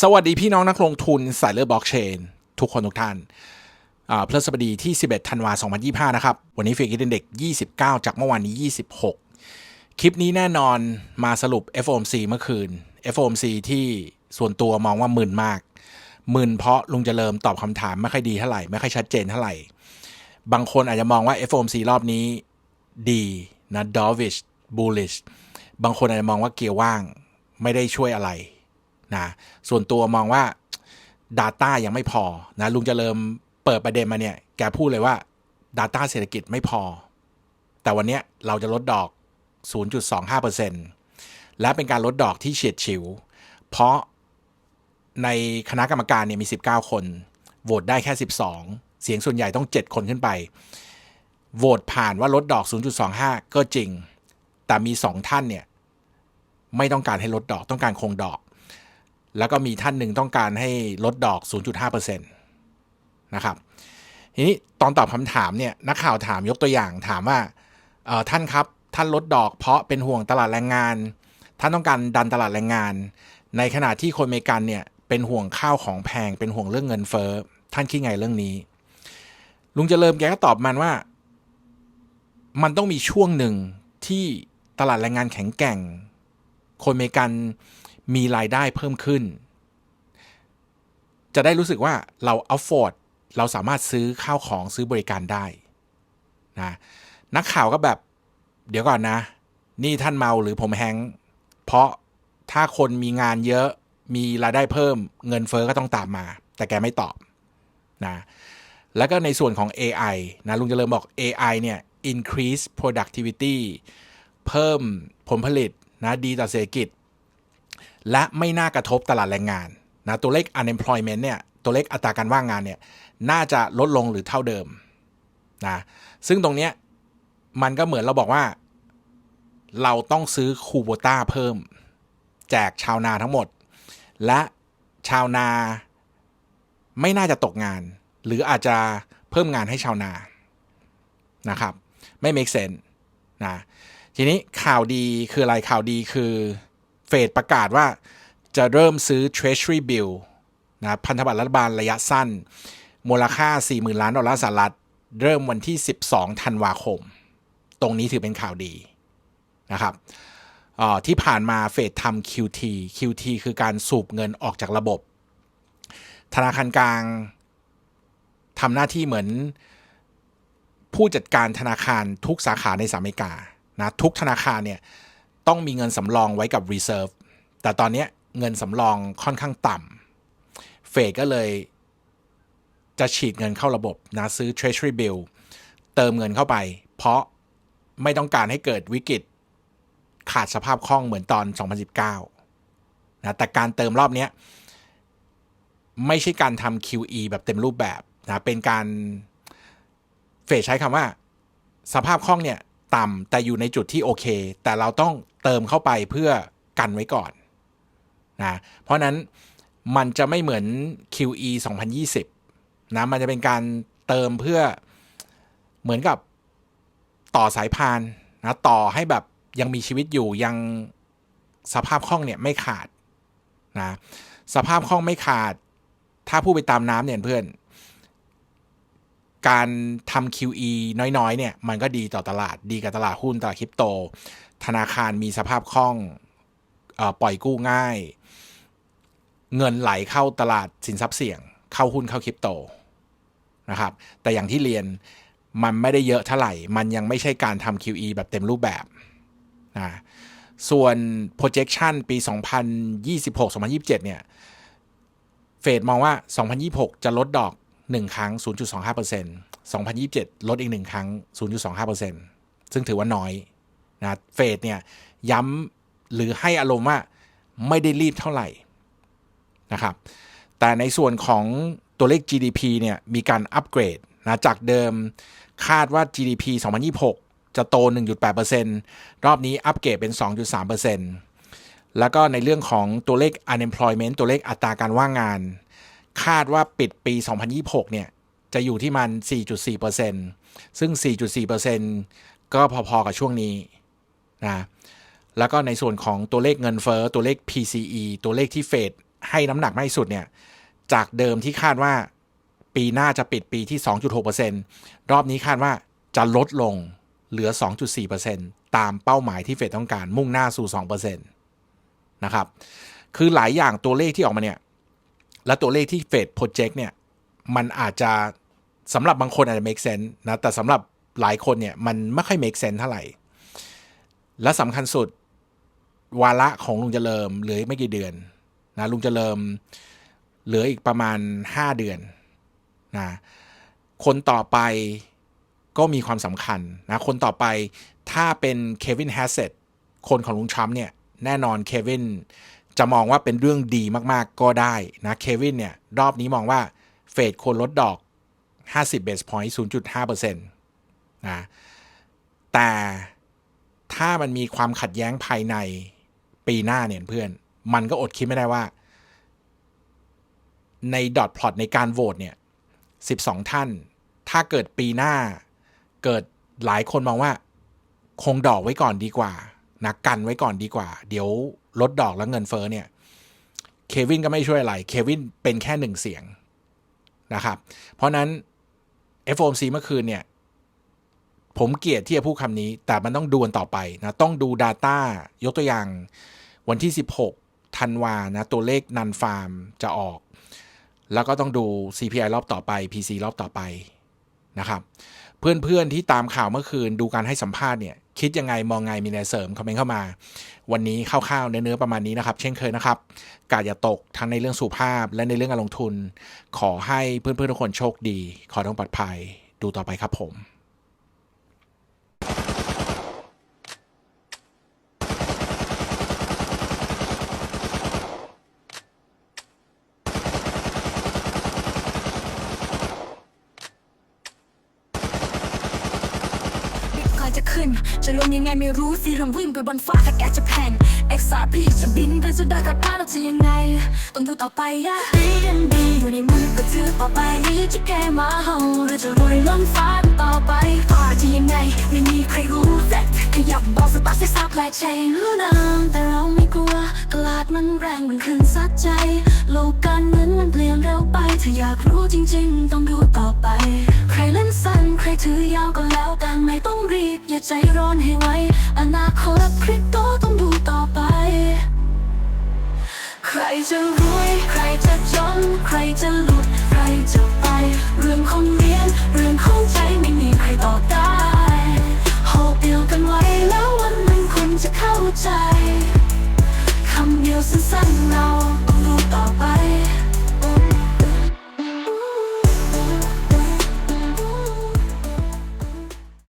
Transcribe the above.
สวัสดีพี่น้องนักลงทุนสายเลือดบล็อกเชน ทุกคนทุกท่านอ่าพฤหัสบดีที่ 11 ธันวาคม 2025 นะครับ วันนี้เฟกกินเด็ก 29 จากเมื่อวานนี้ 26 คลิปนี้แน่นอนมาสรุป FOMC เมื่อคืน FOMC ที่ส่วนตัวมองว่ามึนมาก มึนเพราะลุงจเจริญตอบคำถามไม่ค่อยดีเท่าไหร่ ไม่ค่อยชัดเจนเท่าไหร่ บางคนอาจจะมองว่า FOMC รอบนี้ดีนะ dovish bullish บางคนอาจจะมองว่าเกียร์ว่างไม่ได้ช่วยอะไร นะส่วนตัวมองว่า Data ยังไม่พอนะลุงเจะเริ่มเปิดประเด็นมาเนี่ย แกพูดเลยว่า Data เศรษฐกิจไม่พอ แต่วันเนี้ยเราจะลดดอก 0.25%และเป็นการลดดอกที่เฉียดฉิว เพราะในคณะกรรมการเนี่ยมี 19 คนโหวตได้แค่ 12 เสียงส่วนใหญ่ต้อง 7 คนขึ้นไปโหวตผ่านว่าลดดอก 0.25 ก็จริง แต่มี 2 ท่านเนี่ย ไม่ต้องการให้ลดดอกต้องการคงดอก แล้วก็มีท่านหนึ่งต้องการให้ลดดอก 0.5%นะครับทีนี้ตอนตอบคำถามเนี่ยนักข่าวถามยกตัวอย่างถามว่าท่านครับท่านลดดอก เพราะเป็นห่วงตลาดแรงงาน ท่านต้องการดันตลาดแรงงาน ในขณะที่คนอเมริกันเนี่ยเป็นห่วงข้าวของแพง เป็นห่วงเรื่องเงินเฟ้อท่านคิดไงเรื่องนี้ ลุงเจริญแกก็ตอบมันว่า มันต้องมีช่วงหนึ่งที่ตลาดแรงงานแข็งแกร่ง คนอเมริกัน มีรายได้เพิ่มขึ้น จะได้รู้สึกว่าเรา afford เราสามารถซื้อข้าวของซื้อบริการได้นะนักข่าวก็แบบ เดี๋ยวก่อนนะ นี่ท่านเมาหรือผมแฮงเพราะถ้าคนมีงานเยอะมีรายได้เพิ่ม เงินเฟอ้อก็ต้องตามมา แต่แกไม่ตอบนะแล้วก็ในส่วนของ AI นะลุงจเจริญบอก AI เนี่ย increase productivity เพิ่มผลผลิตนะดีต่อเศรษฐกิจ และไม่น่ากระทบตลาดแรงงานนะตัวเลข unemployment เนี่ยตัวเลขอัตราการว่างงานเนี่ยน่าจะลดลงหรือเท่าเดิมนะซึ่งตรงเนี้ยมันก็เหมือนเราบอกว่า เราต้องซื้อคูโบต้าเพิ่ม แจกชาวนาทั้งหมด และชาวนาไม่น่าจะตกงาน หรืออาจจะเพิ่มงานให้ชาวนานะครับ ไม่ make sense นะทีนี้ข่าวดีคืออะไรข่าวดีคือ เฟดประกาศว่าจะเริ่มซื้อ Treasury Bill นะพันธบัตรรัฐบาลระยะสั้น มูลค่า 40,000 ล้านดอลลาร์สหรัฐ เริ่มวันที่ 12 ธันวาคม ตรงนี้ถือเป็นข่าวดีนะครับที่ผ่านมาเฟดทำ QT QT คือการสูบเงินออกจากระบบ ธนาคารกลางทำหน้าที่เหมือนผู้จัดการธนาคารทุกสาขาในสหรัฐอเมริกานะทุกธนาคารเนี่ย ต้องมีเงินสำรองไว้กับ Reserve แต่ตอนนี้เงินสำรองค่อนข้างต่ำเฟดก็เลยจะฉีดเงินเข้าระบบนะซื้อ Treasury Bill เติมเงินเข้าไป เพราะไม่ต้องการให้เกิดวิกฤตขาดสภาพคล่องเหมือนตอน 2019นะแต่การเติมรอบนี้ไม่ใช่การทำ QE แบบเต็มรูปแบบนะเป็นการเฟดใช้คำว่า สภาพคล่องเนี่ย ต่ำแต่อยู่ในจุดที่โอเค แต่เราต้องเติมเข้าไปเพื่อกันไว้ก่อนนะเพราะนั้นมันจะไม่เหมือน QE 2020นะมันจะเป็นการเติมเพื่อเหมือนกับต่อสายพานนะต่อให้แบบยังมีชีวิตอยู่ยังสภาพคล่องเนี่ยไม่ขาดนะสภาพคล่องไม่ขาด ถ้าพูดไปตามน้ำเนี่ยเพื่อน การทำ QE น้อยๆเนี่ยมันก็ดีต่อตลาดดีกับตลาดหุ้นตลาดคริปโต ธนาคารมีสภาพคล่องอปล่อยกู้ง่าย เงินไหลเข้าตลาดสินทรัพย์เสี่ยง เข้าหุ้นเข้าคริปโตนะครับแต่อย่างที่เรียนมันไม่ได้เยอะเท่าไหร่ มันยังไม่ใช่การทำ QE แบบเต็มรูปแบบนะส่วน projection ปี 2026-2027 เนี่ย เฟดมองว่า 2026 จะลดดอก 1 ครั้ง 0.25% 2027 ลดอีก 1 ครั้ง 0.25%ซึ่งถือว่าน้อยนะเฟดเนี่ยย้ำหรือให้อารมณ์ว่าไม่ได้รีบเท่าไหร่นะครับ แต่ในส่วนของตัวเลข GDP เนี่ยมีการอัปเกรดนะจากเดิมคาดว่า GDP 2026 จะโต 1.8%รอบนี้อัปเกรดเป็น 2.3%แล้วก็ในเรื่องของตัวเลข unemployment ตัวเลขอัตราการว่างงาน คาดว่าปิดปี 2026 เนี่ย จะอยู่ที่มัน 4.4%ซึ่ง 4.4%ก็พอๆกับช่วงนี้นะแล้วก็ในส่วนของตัวเลขเงินเฟอ้อตัวเลข PCE ตัวเลขที่เฟดให้น้ำหนักมากที่สุดเนี่ย จากเดิมที่คาดว่าปีหน้าจะปิดปีที่ 2.6%รอบนี้คาดว่าจะลดลงเหลือ 2.4%ตามเป้าหมายที่เฟดต้องการมุ่งหน้าสู่ 2%นะครับ คือหลายอย่างตัวเลขที่ออกมาเนี่ย และตัวเลขที่เฟดโปรเจกต์เนี่ย มันอาจจะสำหรับบางคนอาจจะ make sense นะ แต่สำหรับหลายคนเนี่ย มันไม่ค่อย make sense เท่าไหร่ และสำคัญสุดวาระของลุงเจริญเหลืออีกไม่กี่เดือนนะลุงเจริญเหลืออีกประมาณ 5 เดือนนะคนต่อไปก็มีความสำคัญนะคนต่อไปถ้าเป็นเควินแฮสเซตคนของลุงทรัมป์เนี่ย แน่นอนเควิน จะมองว่าเป็นเรื่องดีมากๆก็ได้นะเควินเนี่ยรอบนี้มองว่าเฟดควรลดดอก 50เบสพอยต์0.5%นะแต่ถ้ามันมีความขัดแย้งภายในปีหน้าเนี่ยเพื่อน มันก็อดคิดไม่ได้ว่า ในดอทพลอตในการโหวตเนี่ย 12 ท่าน ถ้าเกิดปีหน้าเกิดหลายคนมองว่า คงดอกไว้ก่อนดีกว่า นะกันไว้ก่อนดีกว่า เดี๋ยวลดดอกแล้วเงินเฟ้อเนี่ย เควินก็ไม่ช่วยอะไร เควินเป็นแค่หนึ่งเสียงนะครับ เพราะนั้น FOMC เมื่อคืนเนี่ย ผมเกลียดที่จะพูดคำนี้ แต่มันต้องดูนต่อไปนะ ต้องดู Data ยกตัวอย่างวันที่ 16ธันวานะ ตัวเลขนันฟาร์มจะออก แล้วก็ต้องดู CPI รอบต่อไป PC รอบต่อไปนะครับ เพื่อนๆที่ตามข่าวเมื่อคืนดูการให้สัมภาษณ์เนี่ย คิดยังไงมองไงมีอะไรเสริมคอมเมนต์เข้ามา วันนี้คร่าวๆเนื้อๆประมาณนี้นะครับ เช่นเคยนะครับกาอย่าตกทั้งในเรื่องสุภาพและในเรื่องการลงทุน ขอให้เพื่อนๆทุกคนโชคดี ขอต้องปลอดภัยดูต่อไปครับผม ก่ อจะขึ้น จะลงยังไงไม่รู้สิเริ่มวิ่งไปบนฟ้าถ้าแกจะแผ่น XRP จะบินไปสุดดอยกับป้าเราจะยังไง ต้องดูต่อไปอะ BNB อยู่ในมือก็ถือต่อไปนี้จะแค่มาเฮาหรือจะรวยล้นฟ้าต่อไปฟ้าจะยัง สตาร์ทให้ซับแลเชนรู้นามแต่เราไม่กลัวตลาดมันแรงมันขึ้นซัดใจ โลกการเงินมันเปลี่ยนเร็วไป ถ้าอยากรู้จริง ๆ ต้องดูต่อไป ใครเล่นสั้นใครถือยาวก็แล้วแต่ไม่ต้องรีบ อย่าใจร้อนให้ไวอนาคตคริปโตต้องดูต่อไป ใครจะรวย ใครจะจน ใครจะหลุด ใครจะไป เรื่องของเรียน เรื่องของใจไม่มีใครตอบได้ ยวสั้นๆเราต้องรู้ต่อไป